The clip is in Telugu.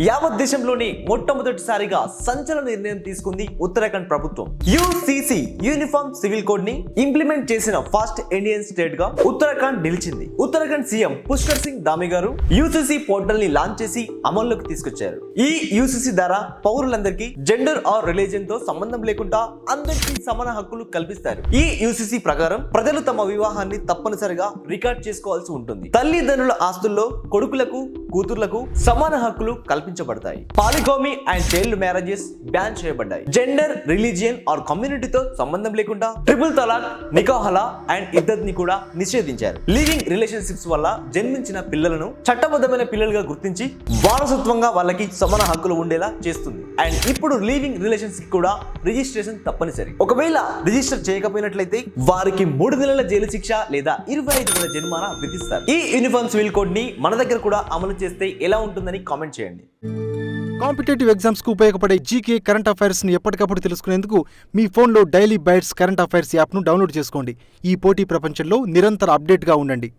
యావత్ దేశంలోనే మొట్టమొదటిసారిగా సంచలన నిర్ణయం తీసుకుంది ఉత్తరాఖండ్ ప్రభుత్వం. యుసిసి యూనిఫామ్ సివిల్ కోడ్ని ఇంప్లిమెంట్ చేసిన ఫస్ట్ ఇండియన్ స్టేట్గా ఉత్తరాఖండ్ నిలిచింది. ఉత్తరాఖండ్ సీఎం పుష్కర్ సింగ్ దామి గారు యూసిసి పోర్టల్ని లాంచ్ చేసి అమల్లోకి తీసుకొచ్చారు. ఈ యూసిసి ద్వారా పౌరులందరికీ జెండర్ ఆర్ రిలీజన్తో సంబంధం లేకుండా అందరికీ సమాన హక్కులు కల్పిస్తారు. ఈ యూసిసి ప్రకారం ప్రజలు తమ వివాహాన్ని తప్పనిసరిగా రికార్డ్ చేసుకోవాల్సి ఉంటుంది. తల్లిదండ్రుల ఆస్తుల్లో కొడుకులకు కూతుర్లకు సమాన హక్కులు కల్పించబడతాయి. Polygamy and child marriages ban చేయబడ్డాయి. జెండర్ రిలీజియన్ ఆర్ కమ్యూనిటీతో సంబంధం లేకుండా ట్రిపుల్ తలాక్ నికోహలా అండ్ ఇద్దరిని కూడా నిషేధించారు. లివింగ్ రిలేషన్షిప్స్ వల్ల జన్మించిన పిల్లలను చట్టబద్ధమైన పిల్లలుగా గుర్తించి వారసత్వంగా వాళ్ళకి సమాన హక్కులు ఉండేలా చేస్తుంది. అండ్ ఇప్పుడు లీవింగ్ రిలేషన్స్ కూడా రిజిస్ట్రేషన్ తప్పనిసరి. ఒకవేళ రిజిస్టర్ చేయకపోయినట్లయితే వారికి మూడు నెలల జైలు శిక్ష లేదా ఇరవై ఐదు వేల జరిమానా విధిస్తారు. ఈ యూనిఫామ్ సివిల్ కోడ్ని మన దగ్గర కూడా అమలు చేస్తే ఎలా ఉంటుందని కామెంట్ చేయండి. కాంపిటేటివ్ ఎగ్జామ్స్కు ఉపయోగపడే జీకే కరెంట్ అఫైర్స్ని ఎప్పటికప్పుడు తెలుసుకునేందుకు మీ ఫోన్లో డైలీ బైట్స్ కరెంట్ అఫైర్స్ యాప్ను డౌన్లోడ్ చేసుకోండి. ఈ పోటీ ప్రపంచంలో నిరంతర అప్డేట్గా ఉండండి.